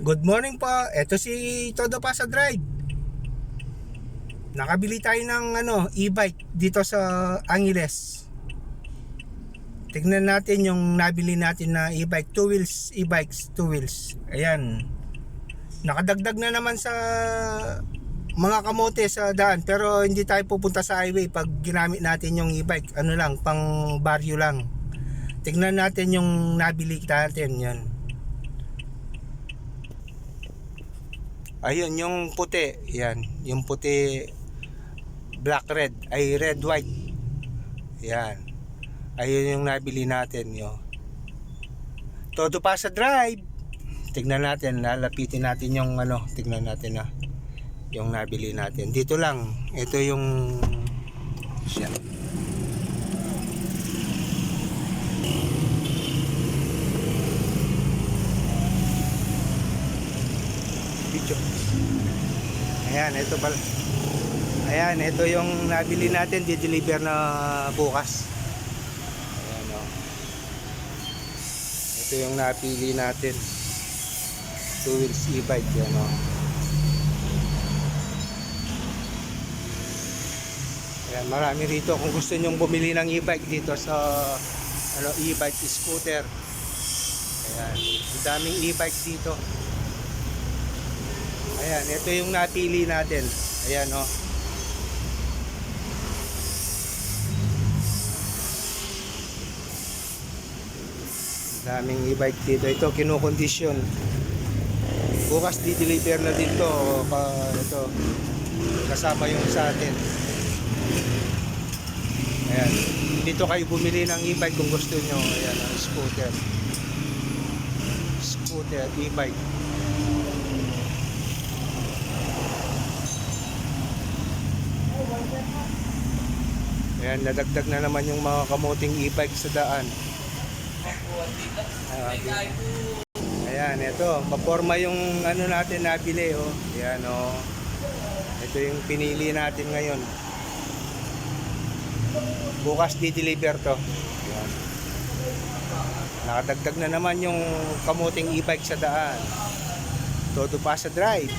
Good morning po. Ito si Todo pa sa drive. Nakabili tayo ng ano, e-bike dito sa Angeles. Tignan natin yung nabili natin na e-bike, two wheels e-bikes, two wheels. Ayan. Nakadagdag na naman sa mga kamote sa daan pero hindi tayo pupunta sa highway pag ginamit natin yung e-bike. Ano lang, pang baryo lang. Tignan natin yung nabili natin yan. Ayun, yung puti. Yan. Yung puti black red. Ay red white. Yan. Ayun yung nabili natin. Yo. Todo pa sa drive. Tignan natin. Lalapitin natin yung ano. Tignan natin na. Yung nabili natin. Dito lang. Ito yung siya. Video. Ayan, ito pala. Ayan, ito yung nabili natin, di-deliver na bukas. Ayan o. Ito yung napili natin. Two wheels e-bike, yan o. Ayan, marami rito. Kung gusto nyong bumili ng e-bike dito sa ano, e-bike scooter. Ayan, ang daming e-bike dito. Ayan, ito yung napili natin. Ayan, oh. Daming e-bike dito. Ito, kinukondisyon. Bukas di-deliver na dito. Pa, ito, kasama yung sa atin. Ayan. Dito kayo bumili ng e-bike kung gusto nyo. Ayan, ang scooter. Scooter, e-bike. Ayan, nadagdag na naman yung mga kamuting e-bike sa daan. Ayan, ito. Paporma yung ano natin nabili, oh. Ayan, oh. Ito yung pinili natin ngayon. Bukas di-deliver to. Ayan. Nakadagdag na naman yung kamuting e-bike sa daan. Todo pa sa drive.